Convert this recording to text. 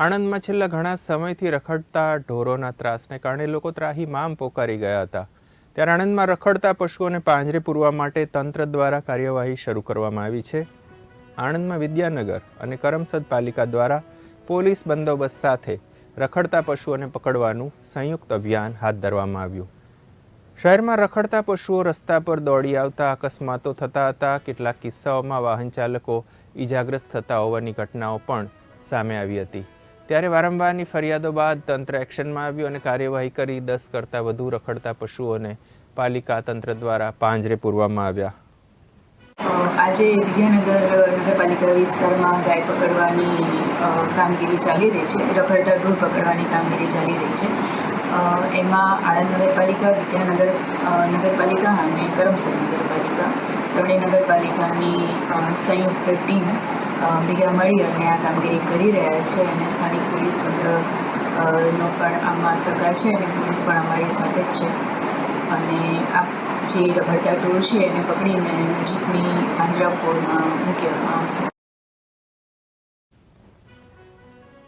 આણંદમાં છેલ્લા ઘણા સમયથી રખડતા ઢોરોના ત્રાસને કારણે લોકો ત્રાહીમામ પોકારી ગયા હતા. ત્યારે આણંદમાં રખડતા પશુઓને પાંજરે પૂરવા માટે તંત્ર દ્વારા કાર્યવાહી શરૂ કરવામાં આવી છે. આણંદમાં વિદ્યાનગર અને કરમસદ પાલિકા દ્વારા પોલીસ બંદોબસ્ત સાથે રખડતા પશુઓને પકડવાનું સંયુક્ત અભિયાન હાથ ધરવામાં આવ્યું. શહેરમાં રખડતા પશુઓ રસ્તા પર દોડી આવતા અકસ્માતો થતા હતા. કેટલાક કિસ્સાઓમાં વાહન ચાલકો ઈજાગ્રસ્ત થતા હોવાની ઘટનાઓ પણ સામે આવી હતી. ત્યારે વારંવારની ફરિયાદો બાદ તંત્ર એક્શનમાં આવ્યું અને કાર્યવાહી કરી દસ કરતાં વધુ રખડતા પશુઓને પાલિકા તંત્ર દ્વારા પાંજરે પૂરવામાં આવ્યા. આજે વિદ્યાનગર નગરપાલિકા વિસ્તારમાં ગાય પકડવાની કામગીરી ચાલી રહી છે. રખડતા ઢોર પકડવાની કામગીરી ચાલી રહી છે. એમાં આણંદ નગરપાલિકા, વિદ્યાનગર નગરપાલિકા અને કરમસદ નગરપાલિકા, ત્રણેય નગરપાલિકાની સંયુક્ત ટીમ ભેગા મળી અને આ કામગીરી કરી રહ્યા છે અને સ્થાનિક પોલીસ તંત્ર નો પણ આમાં સહકાર છે અને પોલીસ પણ અમારી સાથે જ છે. અને આ જે રખડતા ટોળ છે એને પકડીને નજીકની પાંજરાપોળમાં મૂકવામાં આવશે.